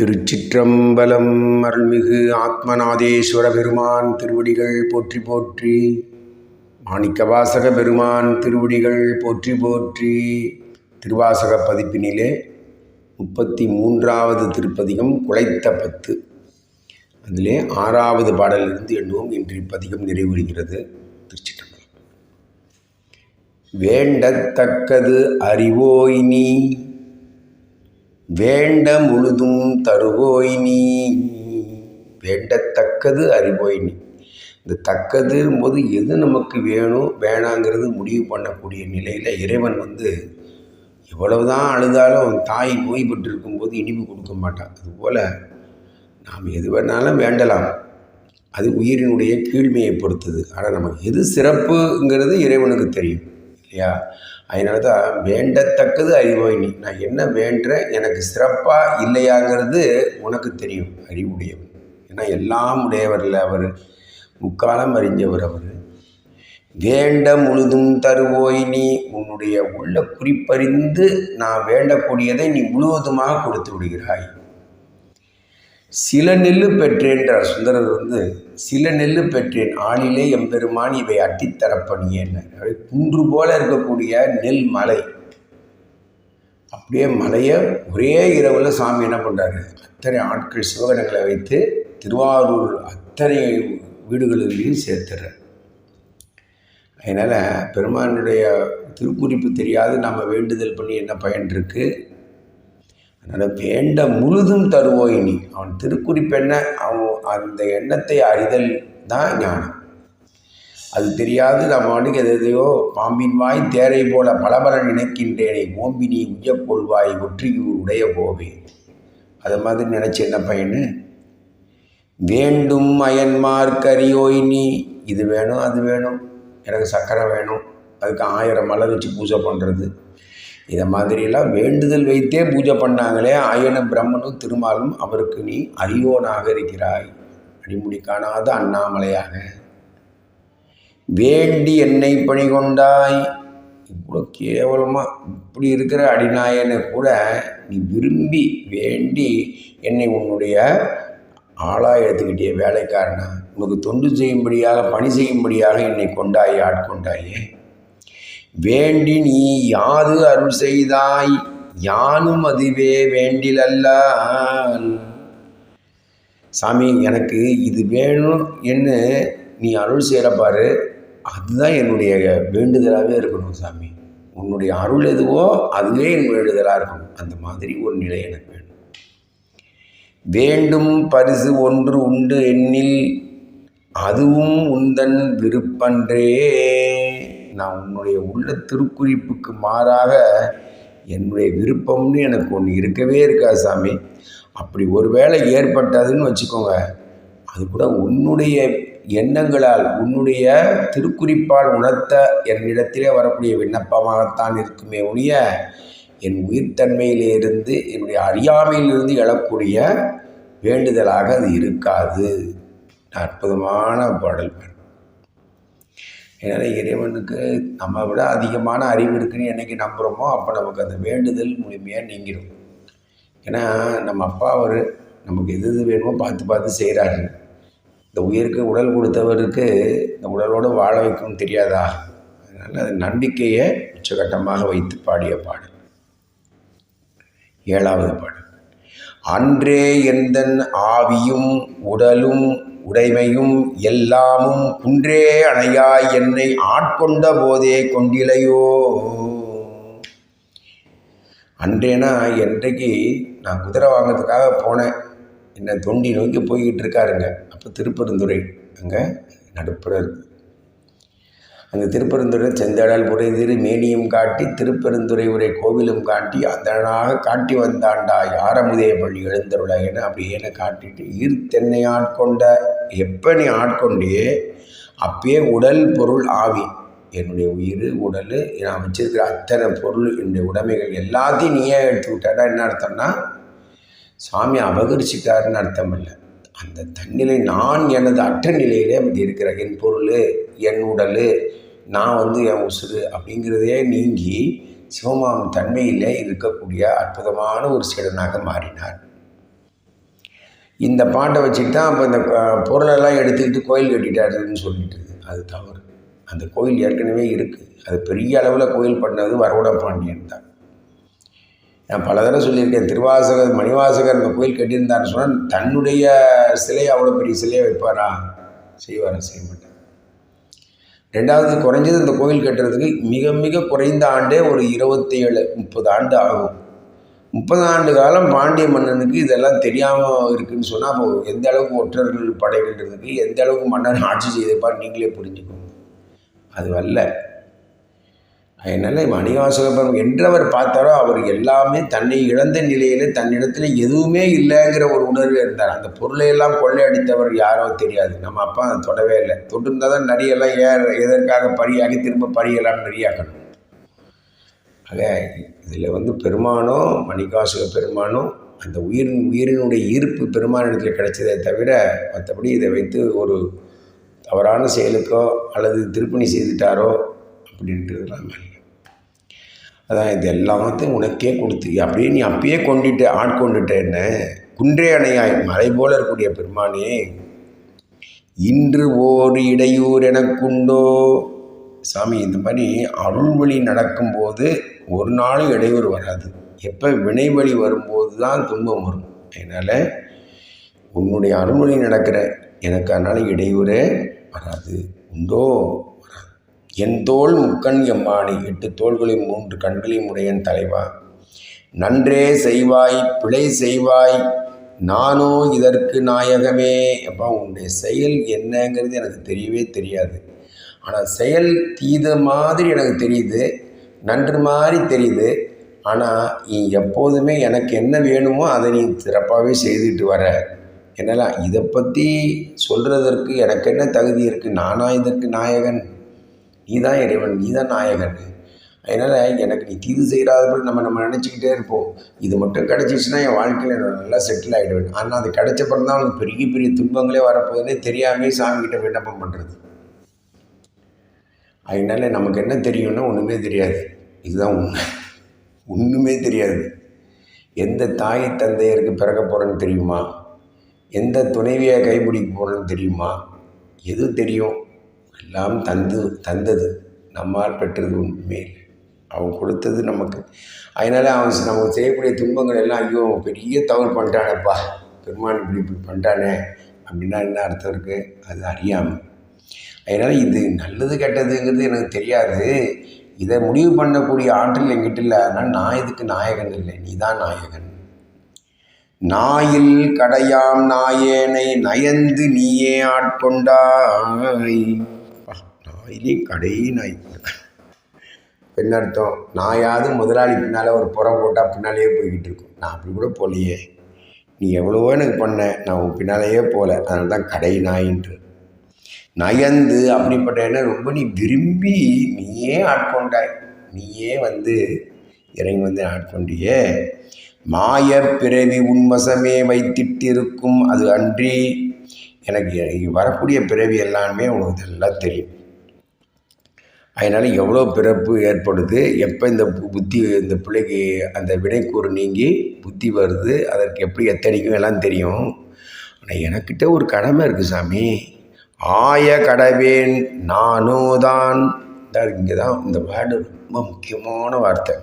திருச்சிற்றம்பலம் அருள்மிகு ஆத்மநாதேஸ்வர பெருமான் திருவடிகள் போற்றி போற்றி. மாணிக்கவாசக பெருமான் திருவடிகள் போற்றி போற்றி. திருவாசக பதிப்பினிலே முப்பத்தி மூன்றாவது திருப்பதிகம் குலைத்த பத்து. அதிலே ஆறாவது பாடலிலிருந்து எண்ணுவோம் இன்று இப்பதிகம் நிறைவுறுகிறது. திருச்சிற்றம்பலம். வேண்டத்தக்கது அறிவோய் நீ. வேண்ட முழுதும் தருவோய் நீ. வேண்டத்தக்கது அறிவோய் நீ. இந்த தக்கதுங்கும்போது போது எது நமக்கு வேணும் வேணாங்கிறது முடிவு பண்ணக்கூடிய நிலையில் இறைவன் வந்து எவ்வளவுதான் அழுதாலும் தாய் நோய் இருக்கும்போது இனிப்பு கொடுக்க மாட்டான். அதுபோல் நாம் எது வேணாலும் வேண்டலாம். அது உயிரினுடைய கீழ்மையை பொறுத்தது. ஆனால் நமக்கு எது சிறப்புங்கிறது இறைவனுக்கு தெரியும். இல்லையா? அதனால தான் வேண்டத்தக்கது அறிவோய் நீ. நான் என்ன வேண்டுறேன் எனக்கு சிறப்பாக இல்லையாங்கிறது உனக்கு தெரியும் அறிவுடையவர் ஏன்னா எல்லாம் உடையவரில் அவர் முக்காலம் அறிஞ்சவர் அவர். வேண்ட முழுதும் தருவோய் நீ உன்னுடைய உள்ள குறிப்பறிந்து நான் வேண்டக்கூடியதை நீ முழுவதுமாக கொடுத்து விடுகிறாய். சில நெல்லு பெற்றேன்றார் சுந்தரர் வந்து சில நெல்லு பெற்றேன். ஆளிலே எம்பெருமான் இவை அட்டித்தரப்பணியேன் அப்படியே குன்று போல இருக்கக்கூடிய நெல் மலை. அப்படியே மலையை ஒரே இரவில் சாமி என்ன பண்ணுறாரு அத்தனை ஆட்கள் சிவகணங்களை வைத்து திருவாரூர் அத்தனை வீடுகளிலையும் சேர்த்துறார். அதனால் பெருமானுடைய திருக்குறிப்பு தெரியாது. நம்ம வேண்டுதல் பண்ணி என்ன பயன் இருக்குது அதனால் வேண்ட முழுதும் தருவோய் நீ அவன் திருக்குறிப்பு அவன் அந்த எண்ணத்தை அறிதல் தான் ஞானம். அது தெரியாது நம்ம வாட்டுக்கு எதையோ பாம்பின் வாய் தேரை போல பலபல நினைக்கின்றேனே ஓம்பினி உய்யக்கொள்வாய் ஒற்றியூர் உடைய போவே. அது மாதிரி நினச்சி என்ன பையனு? வேண்டும் அயன்மார்க்கரியோய் நீ இது வேணும் அது வேணும். எனக்கு சக்கரை வேணும். அதுக்கு ஆயிரம் மலர் வச்சு பூஜை பண்ணுறது இதை மாதிரியெல்லாம் வேண்டுதல் வைத்தே பூஜை பண்ணாங்களே ஆயனும் பிரம்மனும் திருமாலும் அவருக்கு நீ அரியோனாக இருக்கிறாய். அடிமுடி காணாத அண்ணாமலையாக. வேண்டி என்னை பணி கொண்டாய். இவ்வளோ கேவலமாக இப்படி இருக்கிற அடிநாயனை கூட நீ விரும்பி வேண்டி என்னை உன்னுடைய ஆளாக எடுத்துக்கிட்டே வேலைக்காரனா. உனக்கு தொண்டு செய்யும்படியாக பணி செய்யும்படியாக என்னை கொண்டாய் ஆட்கொண்டாயே. வேண்டி நீ யாது அருள் செய்தாய் யானும் அதுவே வேண்டிலல்லால் சாமி எனக்கு இது வேணும் என்று நீ அருள் செய்கிறப்பாரு அதுதான் என்னுடைய வேண்டுதலாகவே இருக்கணும் சாமி. உன்னுடைய அருள் எதுவோ அதுவே என் வேண்டுதலாக இருக்கணும். அந்த மாதிரி ஒரு நிலை எனக்கு வேணும். வேண்டும் பரிசு ஒன்று உண்டு எண்ணில் அதுவும் உந்தன் விருப்பன்றே. நான் உன்னுடைய உள்ள திருக்குறிப்புக்கு மாறாக என்னுடைய விருப்பம்னு எனக்கு ஒன்று இருக்கவே இருக்கா சாமி? அப்படி ஒருவேளை ஏற்பட்டதுன்னு வச்சுக்கோங்க அது கூட உன்னுடைய எண்ணங்களால் உன்னுடைய திருக்குறிப்பால் உணர்த்த என்னிடத்திலே வரக்கூடிய விண்ணப்பமாகத்தான் இருக்குமே ஒழிய என் உயிர்த்தன்மையிலிருந்து என்னுடைய அறியாமையிலிருந்து எழக்கூடிய வேண்டுதலாக அது இருக்காது. அற்புதமான பாடல் ஏன்னா இறைவனுக்கு நம்ம விட அதிகமான அறிவு இருக்குன்னு என்றைக்கு நம்புகிறோமோ அப்போ நமக்கு அந்த வேண்டுதல் முழுமையாக நீங்கிடும். ஏன்னா நம்ம அப்பா அவர் நமக்கு எது எது வேணுமோ பார்த்து பார்த்து செய்கிறாரு இந்த உயிருக்கு உடல் கொடுத்தவருக்கு இந்த உடலோடு வாழ வைக்கும் தெரியாதா? அதனால் அது நம்பிக்கையை உச்சகட்டமாக வைத்து பாடிய பாடல். ஏழாவது பாடல். அன்றே எந்தன் ஆவியும் உடலும் உடைமையும் எல்லாமும் குன்றே அணையாய் என்னை ஆட்கொண்ட போதே கொண்டிலையோ. அன்றேனா என்றைக்கு நான் குதிரை வாங்கிறதுக்காக போனேன். என்னை தொண்டி நோக்கி போய்கிட்டு இருக்காருங்க. அப்போ திருப்பெருந்துறை அங்கே நடுப்புற இருக்குது அந்த திருப்பெருந்துறை செந்தடல் புரைதிரு மேனியும் காட்டி திருப்பெருந்துறை உரை கோவிலும் காட்டி அந்தனாக காட்டி வந்தாண்டாய் யாரமுதே பள்ளி எழுந்தருளையன்னு அப்படியே காட்டிட்டு ஈர்த்தென்னை ஆட்கொண்ட எப்போ நீ ஆட்கொண்டே? அப்பயே உடல் பொருள் ஆவி. என்னுடைய உயிர் உடல் நான் வச்சிருக்கிற அத்தனை பொருள் என்னுடைய உடைமைகள் எல்லாத்தையும் நீயே எடுத்து விட்டாடா? என்ன அர்த்தம்னா சாமி அபகரிச்சிட்டாருன்னு அர்த்தம் இல்லை. அந்த தன்னிலை நான் எனது அற்ற நிலையிலே இருக்கிற என் பொருள் என் உடல் நான் வந்து என் உசுறு அப்படிங்கிறதே நீங்கி சிவமாம் தன்மையிலே இருக்கக்கூடிய அற்புதமான ஒரு சீடனாக மாறினார். இந்த பாட்டை வச்சுட்டு தான் அப்போ இந்த பொருளெல்லாம் எடுத்துக்கிட்டு கோயில் கட்டிட்டாருன்னு சொல்லிட்டு அது தவறு. அந்த கோயில் ஏற்கனவே இருக்குது அது பெரிய அளவில் கோயில் பண்ணது வரவட பாண்டியன் தான். நான் பல தடவை சொல்லியிருக்கேன் திருவாசகர் மணிவாசகர் அந்த கோயில் கட்டியிருந்தாருன்னு சொன்னால் தன்னுடைய சிலையை அவ்வளோ பெரிய சிலையை வைப்பாரா? செய்வாரா? செய்ய மாட்டார்? ரெண்டாவது குறைஞ்சது இந்த கோயில் கட்டுறதுக்கு மிக மிக குறைந்த ஆண்டே ஒரு இருபத்தேழு முப்பது ஆண்டு ஆகும். முப்பது ஆண்டு காலம் பாண்டிய மன்னனுக்கு இதெல்லாம் தெரியாமல் இருக்குதுன்னு சொன்னால் அப்போ எந்த அளவுக்கு ஒற்றர்கள் படைகள் இருக்கு எந்த அளவுக்கு மன்னர் ஆட்சி செய்திருப்பார் நீங்களே புரிஞ்சுக்கோங்க. அது அல்ல அதனால் மணிவாசகபுரம் என்றவர் பார்த்தாரோ அவர் எல்லாமே தன்னை இழந்த நிலையில் தன்னிடத்தில் எதுவுமே இல்லைங்கிற ஒரு உணர்வு இருந்தார். அந்த பொருளை எல்லாம் கொள்ளையடித்தவர் யாரோ தெரியாது. நம்ம அப்பா அதை தொடவே இல்லை. தொட்டிருந்தால் தான் நரியெல்லாம் ஏற எதற்காக பரியாகி திரும்ப பரியெல்லாம் நெறியாக்கணும். ஆக இதில் வந்து பெருமானோ மணிகாசுக பெருமானோ அந்த உயிரின் உயிரினுடைய ஈர்ப்பு பெருமானிடத்தில் கிடைச்சதே தவிர மற்றபடி இதை வைத்து ஒரு தவறான செயலுக்கோ அல்லது திருப்பணி செய்துட்டாரோ அப்படின்றதுலாம் இல்லை அதான் இது எல்லாத்தையும் உனக்கே கொடுத்து அப்படியே நீ அப்பயே கொண்டுட்டு ஆட்கொண்டுட்டேன்னு குன்றே அணையாய் மலை போல இருக்கக்கூடிய பெருமானே. இன்று ஓர் இடையூர் எனக்குண்டோ? சாமி இந்த மாதிரி அருள்வழி நடக்கும்போது ஒரு நாளும் இடையூறு வராது. எப்போ வினைவழி வரும்போது தான் துன்பம் வரும். அதனால் உன்னுடைய அருள்வழி நடக்கிற எனக்கு அதனால் இடையூறே வராது. உண்டோ? என் தோள் முக்கண் எம்மானி எட்டு தோள்களையும் மூன்று கண்களையும் உடையன் தலைவா. நன்றே செய்வாய் பிழை செய்வாய் நானோ இதற்கு நாயகமே. அப்பா உன்னுடைய செயல் என்னங்கிறது எனக்கு தெரியவே தெரியாது. ஆனால் செயல் தீத மாதிரி எனக்கு தெரியுது நன்று மாதிரி தெரியுது. ஆனால் நீ எப்போதுமே எனக்கு என்ன வேணுமோ அதை நீ சிறப்பாகவே செய்துட்டு வர. என்னெல்லாம் இதை பற்றி சொல்கிறதற்கு எனக்கு என்ன தகுதி இருக்குது நானா இதற்கு நாயகன்? நீ தான் இறைவன் நீ தான் நாயகன். அதனால் எனக்கு நீ தீது செய்கிறாதபடி நம்ம நம்ம நினச்சிக்கிட்டே இருப்போம். இது மட்டும் கிடச்சிச்சுன்னா என் வாழ்க்கையில் நான் நல்லா செட்டில் ஆகிடுவேன் ஆனால் அது கிடச்ச பிறகு தான் அவனுக்கு பெரிய பெரிய துன்பங்களே வரப்போகுதுன்னே தெரியாமே சாமிக்கிட்ட விண்ணப்பம் பண்ணுறது அதனால நமக்கு என்ன தெரியும்னா ஒன்றுமே தெரியாது. இதுதான் உண்மை. ஒன்றுமே தெரியாது. எந்த தாய் தந்தையருக்கு பிறக்க போகிறேன்னு தெரியுமா? எந்த துணைவியை கைப்பிடிக்க போகிறேன்னு தெரியுமா? எது தெரியும்? எல்லாம் தந்து தந்தது. நம்மால் பெற்றது உண்மை அவன் கொடுத்தது நமக்கு. அதனால் அவன் நமக்கு செய்யக்கூடிய துன்பங்கள் எல்லாம் ஐயோ பெரிய தவறு பண்ணிட்டானேப்பா. பெருமான் இப்படி இப்படி பண்ணிட்டானே. அப்படின்னா என்ன அர்த்தம் இருக்குது அது அறியாமல் அதனால் இது நல்லது கெட்டதுங்கிறது எனக்கு தெரியாது. இதை முடிவு பண்ணக்கூடிய ஆற்றல் என்கிட்ட இல்லை. அதனால் நான் இதுக்கு நாயகன் இல்லை. நீ தான் நாயகன். நாயில் கடையாம் நாயேனை நயந்து நீயே ஆட்கொண்டாய். அப்பா, கடை நாய். என்ன அர்த்தம்? நாயாவது முதலாளி பின்னால் ஒரு புறம் போட்டால் பின்னாலேயே போய்கிட்டு இருக்கும். நான் அப்படி கூட போகலையே நீ எவ்வளவோ எனக்கு பண்ண நான் உன் பின்னாலேயே போகல அதனால தான் கடை நாயின்று. நயந்து அப்படிப்பட்ட என்ன ரொம்ப நீ விரும்பி நீயே ஆட்கொண்டாய் நீயே வந்து இறங்கி வந்து ஆட்கொண்டியே மாய பிறவி உன்வசமே வைத்திட்டிருக்கும் அது அன்றி. எனக்கு வரக்கூடிய பிறவி எல்லாமே உனக்கு நல்லா தெரியும். அதனால் எவ்வளோ பிறப்பு ஏற்படுது எப்போ இந்த பு- புத்தி இந்த பிள்ளைக்கு அந்த வினைக்கூறு நீங்கி புத்தி வருது அதற்கு எப்படி எத்தனைக்கும் எல்லாம் தெரியும்? ஆனால் எனக்கிட்ட ஒரு கடமை இருக்குது சாமி. ஆய கடவேன் நானும் தான் இங்கே தான் இந்த வேர்டு ரொம்ப முக்கியமான வார்த்தை.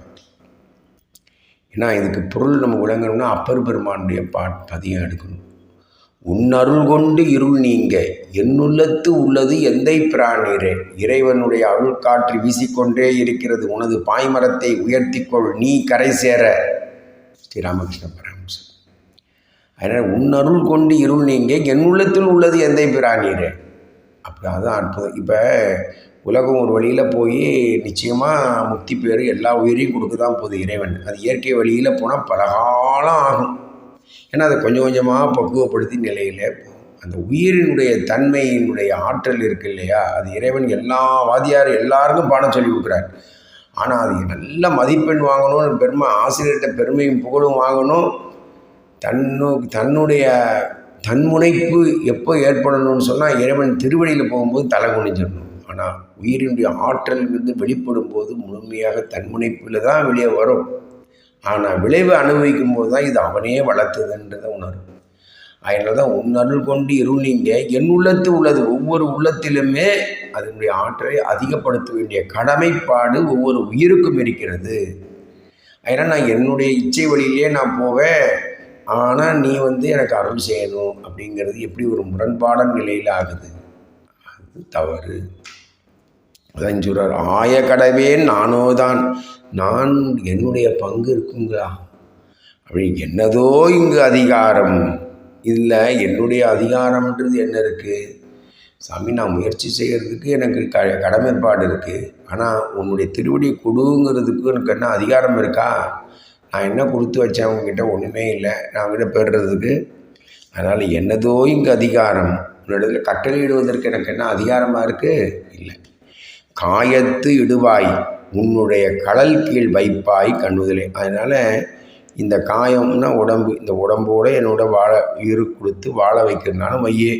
ஏன்னா இதுக்கு பொருள் நம்ம விளங்கணும்னா அப்பர் பெருமானுடைய பாட் பதியம் எடுக்கணும். உன்னருள் கொண்டு இருள் நீங்க. என்னுள்ளத்து உள்ளது எந்தை பிராணிரே? இறைவனுடைய அருள் காற்று வீசிக்கொண்டே இருக்கிறது. உனது பாய்மரத்தை உயர்த்திக்கொள். நீ கரை சேர. ஸ்ரீராமகிருஷ்ண பரமசன் அதனால் உன்னருள் கொண்டு இருள் நீங்க. என்னுள்ளத்தில் உள்ளது எந்தை பிராணிரே? அப்படி அதுதான் அற்புதம். இப்போ உலகம் ஒரு வழியில் போய் நிச்சயமாக முக்தி பேர் எல்லா உயிரையும் கொடுக்க தான் போகுது இறைவன். அது இயற்கை வழியில் போனால் பல காலம் ஆகும். ஏன்னா அதை கொஞ்சம் கொஞ்சமாக பக்குவப்படுத்தி நிலையில் போகும். அந்த உயிரினுடைய தன்மையினுடைய ஆற்றல் இருக்கு இல்லையா? அது இறைவன் எல்லா வாதியார் எல்லாருக்கும் பாடம் சொல்லி கொடுக்குறார். ஆனால் அது நல்ல மதிப்பெண் வாங்கணும்னு பெருமை ஆசிரியர்கிட்ட பெருமையும் புகழும் வாங்கணும். தன்னு தன்னுடைய தன்முனைப்பு எப்போ ஏற்படணும்னு சொன்னால் இறைவன் திருவடியில் போகும்போது தலை குனிஞ்சிடணும். ஆனால் உயிரினுடைய ஆற்றல்ங்கிறது வெளிப்படும் போது முழுமையாக தன்முனைப்பில் தான் வெளியே வரும். ஆனால் விளைவு அனுபவிக்கும் போது தான் இது அவனே வளர்த்ததுன்றதை உணரும். அதனால தான் உன் அருள் கொண்டு இருள் என் உள்ளத்து உள்ளது ஒவ்வொரு உள்ளத்திலுமே அதனுடைய ஆற்றலை அதிகப்படுத்த வேண்டிய கடமைப்பாடு ஒவ்வொரு உயிருக்கும் இருக்கிறது. அதனால் நான் என்னுடைய இச்சை வழியிலே நான் போவேன். ஆனால் நீ வந்து எனக்கு அருள் செய்யணும் அப்படிங்கிறது எப்படி ஒரு முரண்பாடான நிலையில் ஆகுது? அது தவறு. அதான் சொல்கிறார் ஆய கடவே நானோ தான் நான் என்னுடைய பங்கு இருக்குங்களா அப்படி என்னதோ இங்கு அதிகாரம். இல்லை என்னுடைய அதிகாரம்ன்றது என்ன இருக்குது சாமி நான் முயற்சி செய்கிறதுக்கு எனக்கு க கடமைப்பாடு இருக்குது ஆனால் உன்னுடைய திருவடி கொடுங்கிறதுக்கு எனக்கு என்ன அதிகாரம் இருக்கா? நான் என்ன கொடுத்து வச்சேன் உங்ககிட்ட ஒன்றுமே இல்லை. நான் விட பெறுறதுக்கு அதனால் என்னதோ இங்கு அதிகாரம். உன்னிடத்தில் கட்டளையிடுவதற்கு எனக்கு என்ன அதிகாரமாக இருக்குது இல்லை. காயத்து இடுவாய் உன்னுடைய கடல் கீழ் வைப்பாய் கண்ணுதலே. அதனால் இந்த காயம்னா உடம்பு இந்த உடம்போடு என்னோட வாழ உயிர் கொடுத்து வாழ வைக்கிறதுனாலும் வையே.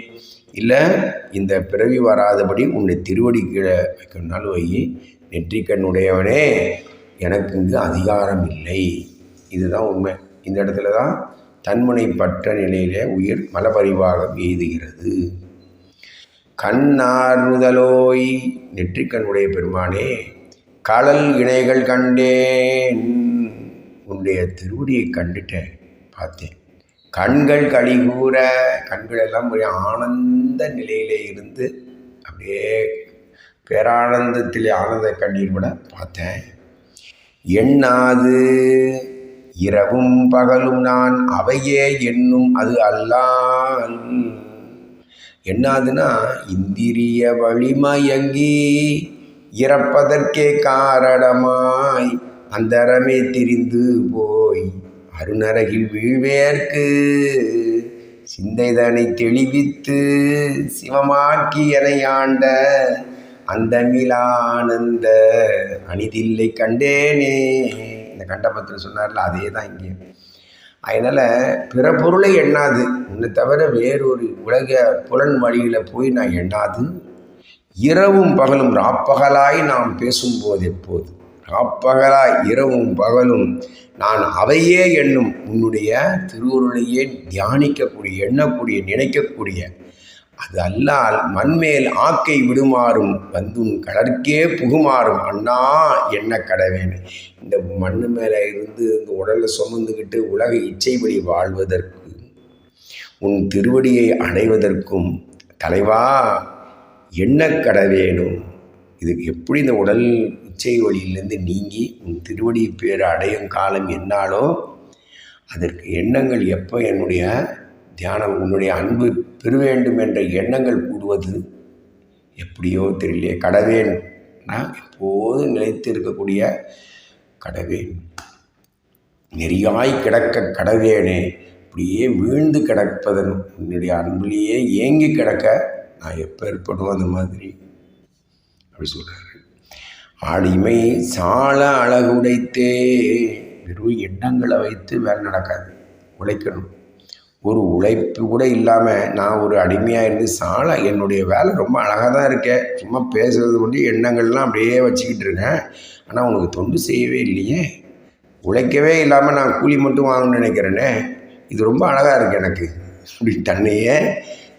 இல்லை இந்த பிறவி வராதபடி உன்னை திருவடி கீழே வைக்கிறனாலும் வையே. நெற்றிக்கண்ணுடையவனே எனக்கு இங்கு அதிகாரம் இல்லை. இதுதான் உண்மை. இந்த இடத்துல தான் தன்முனைப்பட்ட நிலையிலே உயிர் மலபரிவாகம் எய்துகிறது கண்ணார் முதலோய் நெற்றிக்கண்ணுடைய பெருமானே கடல் இணைகள் கண்டேன். உன்னுடைய திருவடியை கண்டுட்டேன் பார்த்தேன். கண்கள் கழிகூற கண்கள் எல்லாம் ஒரு ஆனந்த நிலையிலே இருந்து அப்படியே பேரானந்தத்திலே ஆனந்த கண்ணீர் விட பார்த்தேன். எண்ணாது இரவும் பகலும் நான் அவையே என்னும் அது அல்லான். என்னாதுன்னா இந்திரிய வழிமயங்கி இறப்பதற்கே காரணமாய் அந்தரமே திரிந்து போய் அருணரகில் வீழ்வேற்கு. சிந்தைதனை தெளிவித்து சிவமாக்கி என ஆண்ட அந்த மிலானந்த அணிதில்லை கண்டேனே. இந்த கண்டபத்தில் சொன்னார்ல அதே தான் இங்கே. அதனால் பிற பொருளை எண்ணாது. உன்னை தவிர வேறொரு உலக புலன் வழியில் போய் நான் எண்ணாது. இரவும் பகலும் ராப்பகலாய் நாம் பேசும்போது எப்போது? ராப்பகலாய் இரவும் பகலும் நான் அவையே எண்ணும். உன்னுடைய திருவுருளையே தியானிக்கக்கூடிய எண்ணக்கூடிய நினைக்கக்கூடிய அது அல்லால் மண்மேல் ஆக்கை விடுமாறும் வந்தும் கடற்கே புகுமாறும் அண்ணா என்ன கடவேன்? இந்த மண்ணு மேலே இருந்து இந்த உடலை சுமந்துக்கிட்டு உலக இச்சைப்படி வாழ்வதற்கு உன் திருவடியை அடைவதற்கும் தலைவா என்ன கடவேணும் இதுக்கு எப்படி இந்த உடல் இச்சை வழியிலேருந்து நீங்கி உன் திருவடி பேர் அடையும் காலம் என்னாலோ அதற்கு எண்ணங்கள் எப்போ என்னுடைய தியானம் உன்னுடைய அன்பு பெற வேண்டும் என்ற எண்ணங்கள் கூடுவது எப்படியோ தெரியலையே. கடவேன். நான் எப்போதும் நிலைத்து இருக்கக்கூடிய கடவேன். நெறியாய் கிடக்க கடவேனே. இப்படியே வீழ்ந்து கிடப்பதன் உன்னுடைய அன்பிலேயே ஏங்கி கிடக்க நான் எப்போ ஏற்படும் அந்த மாதிரி. அப்படி சொல்கிறாரு அடிமை சால அழகு உடைத்தே. வெறும் எண்ணங்களை வைத்து வேலை நடக்காது. உழைக்கணும். ஒரு உழைப்பு கூட இல்லாமல் நான் ஒரு அடிமையாக இருந்து சாலை என்னுடைய வேலை ரொம்ப அழகாக தான் இருக்கேன் சும்மா பேசுகிறது கொண்டு எண்ணங்கள்லாம் அப்படியே வச்சுக்கிட்டு இருக்கேன். ஆனால் உனக்கு தொண்டு செய்யவே இல்லையே. உழைக்கவே இல்லாமல் நான் கூலி மட்டும் வாங்கணும்னு நினைக்கிறேனே. இது ரொம்ப அழகாக இருக்குது எனக்கு. அப்படி தன்னையே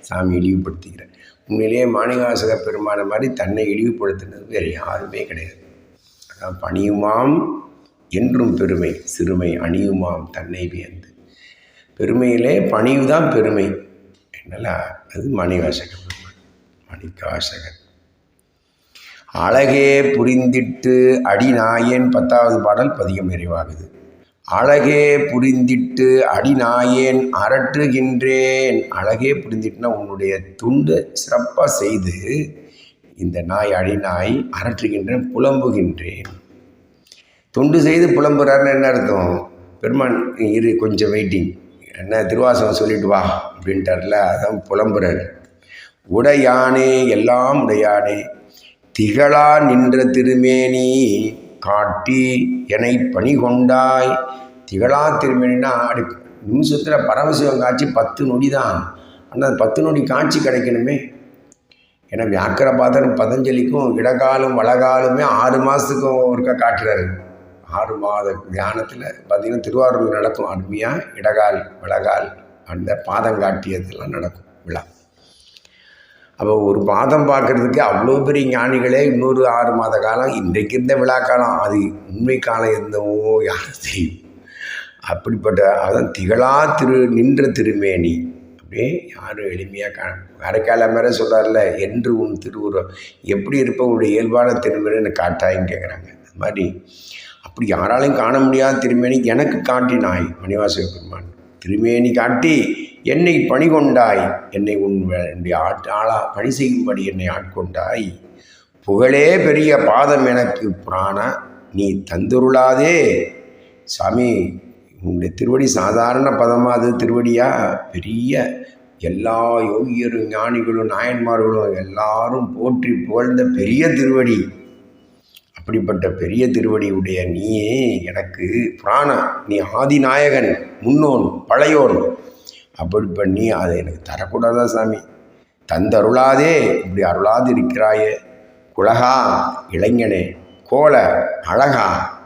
சாமி இழிவுபடுத்திக்கிறேன் உண்மையிலேயே மாணிகாசக பெருமான மாதிரி தன்னை இழிவுபடுத்தினது வேறு யாருமே கிடையாது. அதான் பணியுமாம் என்றும் பெருமை சிறுமை அணியுமாம் தன்னை வியந்து. பெருமையிலே பணிவு தான் பெருமை. என்னல அது மணிவாசகர். பெருமான் மணிக்காசகர் அழகே புரிந்திட்டு அடிநாயேன் பத்தாவது பாடல் பதிகம் நிறைவாகுது. அழகே புரிந்திட்டு அடிநாயேன் அரற்றுகின்றேன். அழகே புரிந்திட்டுனா உன்னுடைய துண்டு சிறப்பாக செய்து இந்த நாய் அடிநாய் அரற்றுகின்றேன் புலம்புகின்றேன். தொண்டு செய்து புலம்புறாருன்னு என்ன அர்த்தம்? பெருமான் இரு கொஞ்சம் வெயிட்டிங் என்ன திருவாசகம் சொல்லிட்டு வா அப்படின்ட்டார்ல அதான் புலம்புறாரு. உடையானே எல்லாம் உடையானே திகழா நின்ற திருமேனி காட்டி என்னை பணி கொண்டாய். திகழா திருமேனினா அடி நிமிஷத்தில் பரமசிவம் காட்சி பத்து நொடி தான் ஆனால் பத்து நொடி காட்சி கிடைக்கணுமே. ஏன்னா வியாக்கரபாதரும் பதஞ்சலிக்கும் இடகாலும் வளகாலுமே ஆறு மாதத்துக்கும் ஒருக்கா காட்டுறாரு. ஆறு மாத தியானத்தில் பார்த்திங்கன்னா திருவாரூர் நடக்கும். அருமையாக இடகால் விலகால் அந்த பாதம் காட்டியதெல்லாம் நடக்கும் விழா. அப்போ ஒரு பாதம் பார்க்குறதுக்கு அவ்வளோ பெரிய ஞானிகளே இன்னொரு ஆறு மாத காலம். இன்றைக்கு இருந்த விழா காலம் அது உண்மை காலம் இருந்தவோ யாரும் தெரியும். அப்படிப்பட்ட அதான் திகழா திரு நின்ற திருமேனி. அப்படியே யாரும் எளிமையாக கா அரைக்கால மேலே சொல்கிறார்ல என்று உன் திருவுருவம். எப்படி இருப்ப இயல்பான திருமேனு காட்டாயின்னு கேட்குறாங்க அது மாதிரி அப்படி யாராலையும் காண முடியாத திருமேனி எனக்கு காட்டினாய் மணிவாசக பெருமான். திருமேனி காட்டி என்னை பணி கொண்டாய் என்னை உன் என்னுடைய ஆட் ஆளா பணி செய்யும்படி என்னை ஆட்கொண்டாய். புகழே பெரிய பாதம் எனக்கு புராண நீ தந்துருளாதே. சாமி உன்னுடைய திருவடி சாதாரண பதமா அது? திருவடியா? பெரிய எல்லா யோகியரும் ஞானிகளும் நாயன்மார்களும் எல்லாரும் போற்றி புகழ்ந்த பெரிய திருவடி. அப்படிப்பட்ட பெரிய திருவடியுடைய நீயே எனக்கு புராண நீ ஆதிநாயகன் முன்னோன் பழையோன். அப்படி பண்ணி அதை எனக்கு தரக்கூடாதா சாமி? தந்தருளாதே இப்படி அருளாது இருக்கிறாயே குலகா இளைஞனே கோல அழகா.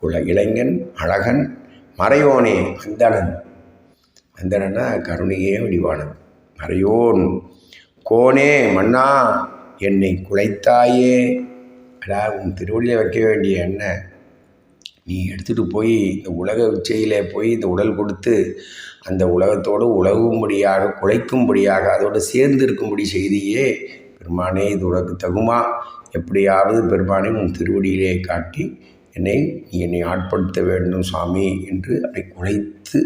குல இளைஞன் அழகன் மறையோனே அந்தணன். அந்தணனா கருணையே வடிவானது. மறையோன். கோனே மன்னா என்னை குலைத்தாயே. அடா உன் திருவள்ளியை வைக்க வேண்டிய எண்ணெய் நீ எடுத்துகிட்டு போய் இந்த உலக உச்சையில் போய் இந்த உடல் கொடுத்து அந்த உலகத்தோடு உலகும்படியாக குலைக்கும்படியாக அதோடு சேர்ந்து இருக்கும்படி செய்தியே. பெருமானே இது உனக்கு தகுமா? எப்படியாவது பெருமானே உன் திருவடியிலே காட்டி என்னை நீ என்னை ஆட்படுத்த வேண்டும் சாமி என்று அதை குலைத்து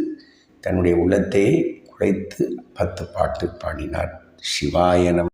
தன்னுடைய உள்ளத்தையே குலைத்து பத்து பாட்டு பாடினார். சிவாயனம்